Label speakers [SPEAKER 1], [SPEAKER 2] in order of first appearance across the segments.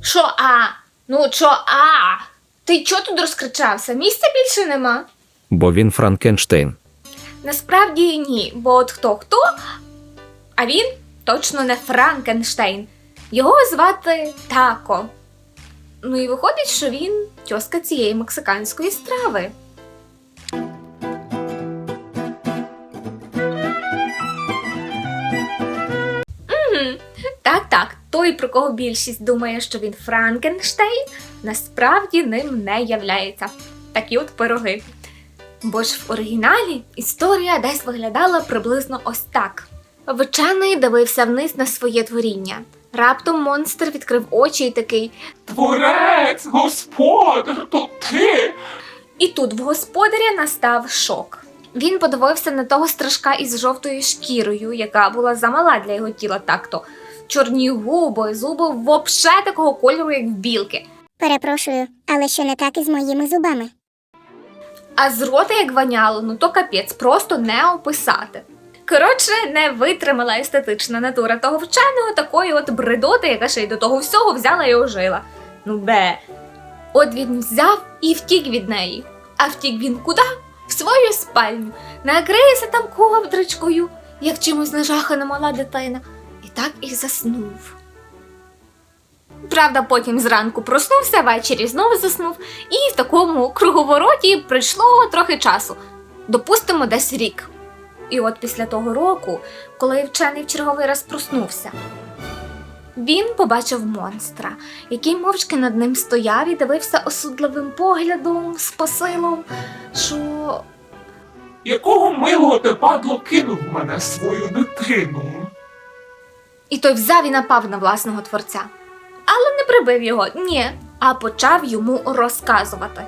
[SPEAKER 1] Що а? Ну чо а? Ти чого тут розкричався? Місця більше нема?
[SPEAKER 2] бо він Франкенштейн.
[SPEAKER 1] Насправді ні, бо от хто хто, а він точно не Франкенштейн. Його звати Тако. Ну і виходить, що він тьоска цієї мексиканської страви. Так, так, той, про кого більшість думає, що він Франкенштейн, насправді ним не являється. Такі от пироги. Бо ж в оригіналі історія десь виглядала приблизно ось так. Вчений дивився вниз на своє творіння. Раптом монстр відкрив очі і такий.
[SPEAKER 3] Творець, господар, то ти.
[SPEAKER 1] І тут в господаря настав шок. Він подивився на того страшка із жовтою шкірою, яка була замала для його тіла так-то. Чорні губи, зуби вообще такого кольору, як в білки.
[SPEAKER 4] Перепрошую, але що не так із моїми зубами?
[SPEAKER 1] А з рота як воняло, ну то капець, просто не описати. Коротше, не витримала естетична натура того вченого такої от бредоти, яка ще й до того всього взяла і ожила. Ну бе. От він взяв і втік від неї. А втік він куди? В свою спальню. Накриється там ковдричкою, як чимось нажахана мала дитина, так і заснув. Правда, потім зранку проснувся, ввечері знову заснув, і в такому круговороті пройшло трохи часу. Допустимо, десь рік. І от після того року, коли вчений в черговий раз проснувся, він побачив монстра, який мовчки над ним стояв і дивився осудливим поглядом з посилом, що
[SPEAKER 3] Якого милого ти падло кинув мене свою дитину?
[SPEAKER 1] І той взяв і напав на власного творця. Але не прибив його, ні, а почав йому розказувати.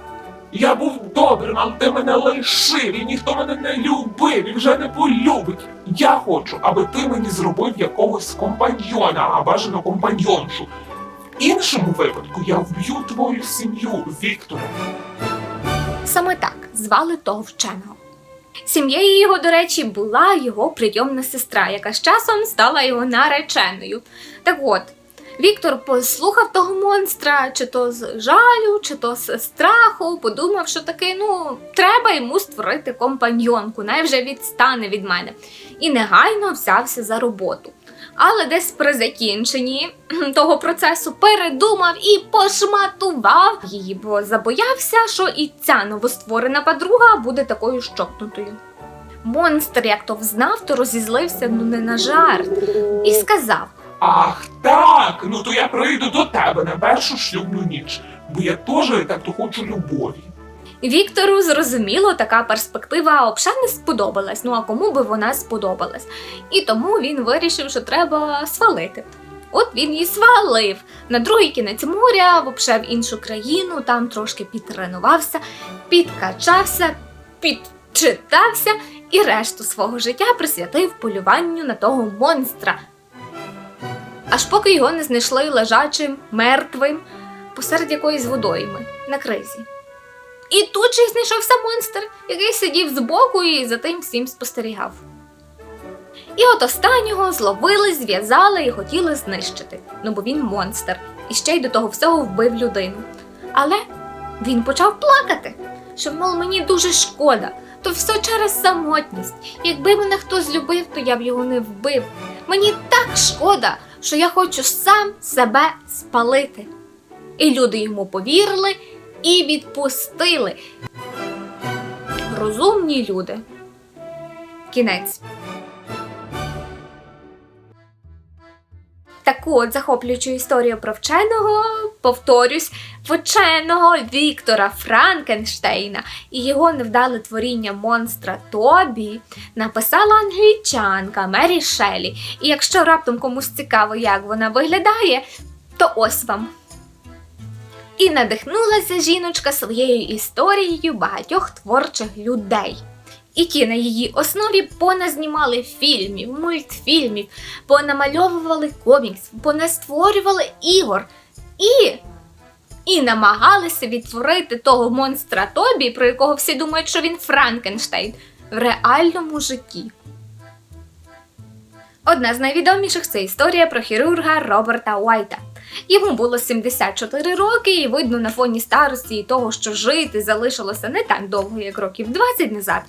[SPEAKER 3] Я був добрим, але ти мене лишив, і ніхто мене не любив і вже не полюбить. Я хочу, аби ти мені зробив якогось компаньйона, а бажано компаньйоншу. В іншому випадку я вб'ю твою сім'ю, Вікторе.
[SPEAKER 1] Саме так звали того вченого. Сім'єю його, до речі, була його прийомна сестра, яка з часом стала його нареченою. Так от, Віктор послухав того монстра, чи то з жалю, чи то з страху, подумав, що таки, ну, треба йому створити компаньйонку, най вже відстане від мене. І негайно взявся за роботу. Але десь при закінченні того процесу передумав і пошматував її, бо забоявся, що і ця новостворена подруга буде такою щокнутою. Монстр, як то взнав, то розізлився ну не на жарт і сказав:
[SPEAKER 3] Ах так, ну то я прийду до тебе на першу шлюбну ніч, бо я теж так то хочу любові.
[SPEAKER 1] Віктору зрозуміло, така перспектива обша не сподобалась. Ну а кому би вона сподобалась? І тому він вирішив, що треба свалити. От він і свалив на другий кінець моря, вообще в іншу країну, там трошки підтренувався, підкачався, підчитався і решту свого життя присвятив полюванню на того монстра. Аж поки його не знайшли лежачим, мертвим посеред якоїсь водойми на кризі. І тут же знайшовся монстр, який сидів збоку і за тим всім спостерігав. І от останнього зловили, зв'язали і хотіли знищити. Ну бо він монстр, і ще й до того всього вбив людину. Але він почав плакати, що, мов, мені дуже шкода, то все через самотність. Якби мене хтось любив, то я б його не вбив. Мені так шкода, що я хочу сам себе спалити. І люди йому повірили і відпустили. Розумні люди. Кінець. Таку от захоплюючу історію про вченого, повторюсь, вченого Віктора Франкенштейна і його невдале творіння монстра Тобі написала англічанка Мері Шелі. І якщо раптом комусь цікаво, як вона виглядає, то ось вам. І надихнулася жіночка своєю історією багатьох творчих людей. І ті на її основі поназнімали фільмів, мультфільмів, понамальовували коміксів, понастворювали ігор і, і намагалися відтворити того монстра Тобі, про якого всі думають, що він Франкенштейн, в реальному житті. Одна з найвідоміших це історія про хірурга Роберта Уайта. Йому було 74 роки, і видно на фоні старості і того, що жити залишилося не так довго, як років 20 назад.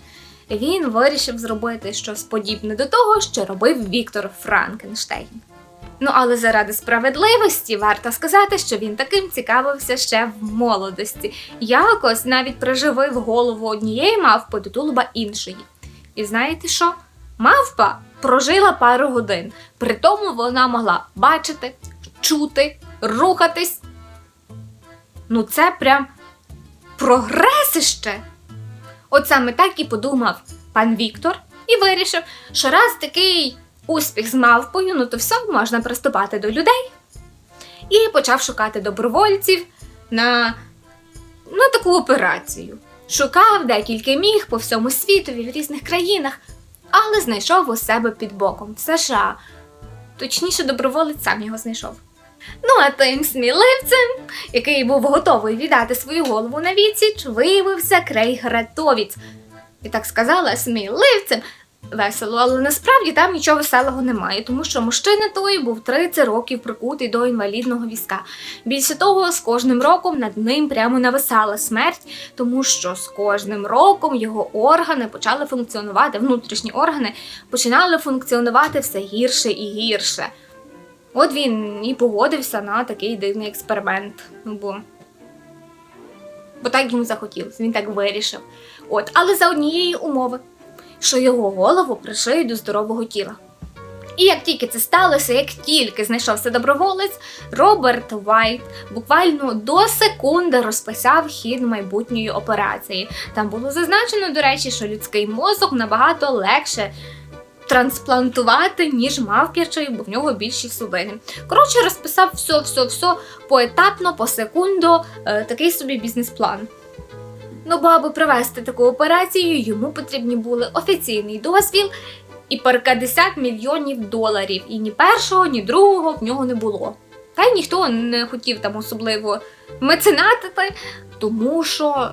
[SPEAKER 1] Він вирішив зробити щось подібне до того, що робив Віктор Франкенштейн. Ну але заради справедливості варто сказати, що він таким цікавився ще в молодості. Якось навіть приживив голову однієї мавпи до тулуба іншої. І знаєте що? Мавпа прожила пару годин. При тому вона могла бачити, чути, рухатись. Ну, це прям прогресище. От саме так і подумав пан Віктор і вирішив, що раз такий успіх з мавпою, ну то все, можна приступати до людей. І почав шукати добровольців на, на таку операцію. Шукав декілька міг по всьому світові в різних країнах, але знайшов у себе під боком в США. Точніше, доброволець сам його знайшов. Ну, а тим сміливцем, який був готовий віддати свою голову на відсіч, виявився Крейг Ретовіц. І так сказала сміливцем весело, але насправді там нічого веселого немає, тому що мужчина той був 30 років прикутий до інвалідного візка. Більше того, з кожним роком над ним прямо нависала смерть, тому що з кожним роком його органи почали функціонувати, внутрішні органи починали функціонувати все гірше і гірше. От він і погодився на такий дивний експеримент. Бо, бо так йому захотілося, він так вирішив. От, але за однієї умови, що його голову пришиють до здорового тіла. І як тільки це сталося, як тільки знайшовся доброволець, Роберт Вайт буквально до секунди розписав хід майбутньої операції. Там було зазначено, до речі, що людський мозок набагато легше трансплантувати, ніж мавп'ячий, бо в нього більші судини. Коротше, розписав все, все, все поетапно, по секунду, е, такий собі бізнес-план. Ну, бо аби провести таку операцію, йому потрібні були офіційний дозвіл і 50 мільйонів доларів. І ні першого, ні другого в нього не було. Та й ніхто не хотів там особливо меценатити, тому що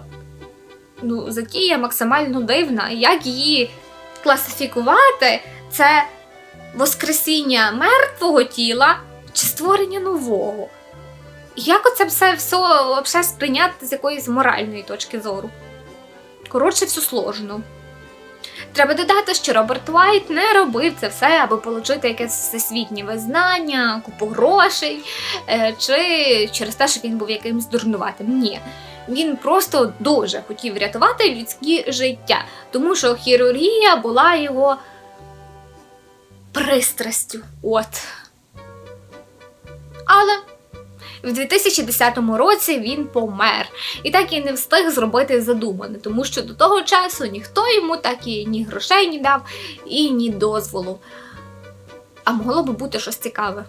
[SPEAKER 1] ну, затія максимально дивна. Як її класифікувати, це воскресіння мертвого тіла чи створення нового. Як оце все, все вообще сприйняти з якоїсь моральної точки зору? Коротше, все сложно. Треба додати, що Роберт Уайт не робив це все, аби отримати якесь всесвітнє визнання, купу грошей, е, чи через те, що він був якимсь дурнуватим. Ні. Він просто дуже хотів врятувати людське життя, тому що хірургія була його пристрастю. От. Але в 2010 році він помер і так і не встиг зробити задумане, тому що до того часу ніхто йому так і ні грошей не дав, і ні дозволу. А могло би бути щось цікаве.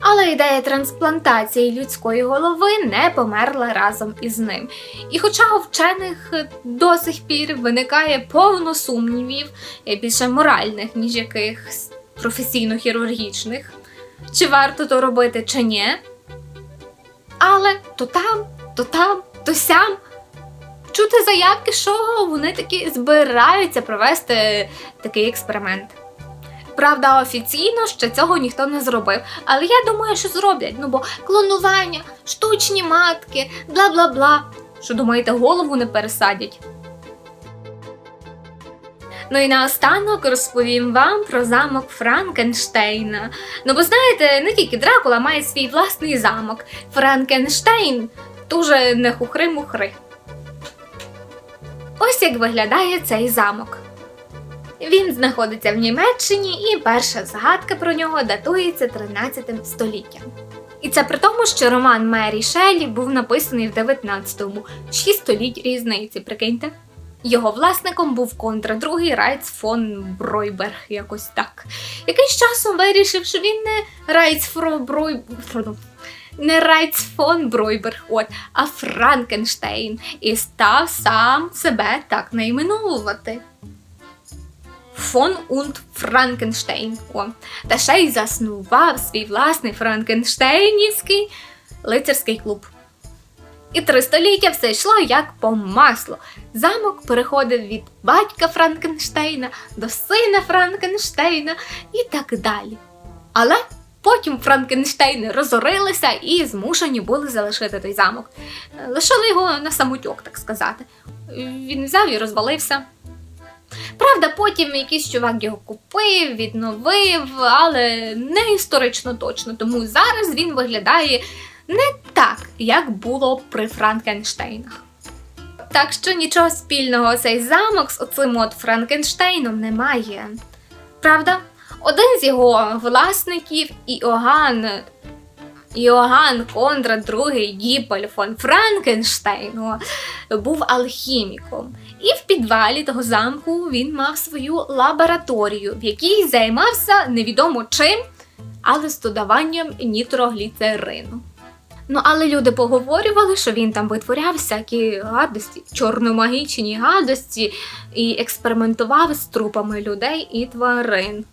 [SPEAKER 1] Але ідея трансплантації людської голови не померла разом із ним. І хоча у вчених до сих пір виникає повно сумнівів, е, більше моральних, ніж якихось професійно-хірургічних, чи варто то робити, чи ні. Але то там, то там, то сям. Чути заявки, що вони таки збираються провести такий експеримент. Правда, офіційно ще цього ніхто не зробив. Але я думаю, що зроблять. Ну бо клонування, штучні матки, бла бла бла. Що думаєте, голову не пересадять? Ну і наостанок розповім вам про замок Франкенштейна. Ну бо знаєте, не тільки Дракула має свій власний замок. Франкенштейн дуже не хухри-мухри. Ось як виглядає цей замок. Він знаходиться в Німеччині, і перша згадка про нього датується 13 століттям. І це при тому, що роман Мері Шеллі був написаний в 19-му, 6 століть різниці, прикиньте. Його власником був контра другий Райц фон Бройберг, якось так. Якийсь часом вирішив, що він не Райц фро не Райц фон Бройберг, от, а Франкенштейн, і став сам себе так найменовувати. Фон und Франкенштейн. О. Та ще й заснував свій власний Франкенштейнівський лицарський клуб. І три століття все йшло як по маслу. Замок переходив від батька Франкенштейна до сина Франкенштейна і так далі. Але потім Франкенштейни розорилися і змушені були залишити той замок. Лишили його на самотьок, так сказати. Він взяв і розвалився. Правда, потім якийсь чувак його купив, відновив, але не історично точно, тому зараз він виглядає не так, як було при Франкенштейнах. Так що нічого спільного цей замок з оцим от Франкенштейном не має. Правда, один з його власників Іоганн Іоганн Конрад II Діпель фон Франкенштейн був алхіміком. І в підвалі того замку він мав свою лабораторію, в якій займався невідомо чим, але з додаванням нітрогліцерину. Ну, але люди поговорювали, що він там витворяв всякі гадості, чорномагічні гадості, і експериментував з трупами людей і тварин.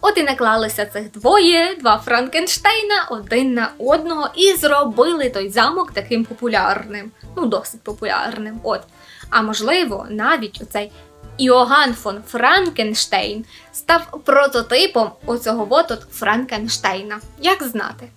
[SPEAKER 1] От і наклалися цих двоє, два Франкенштейна, один на одного, і зробили той замок таким популярним. Ну, досить популярним. От. А можливо, навіть оцей Іоганн фон Франкенштейн став прототипом оцього от Франкенштейна. Як знати?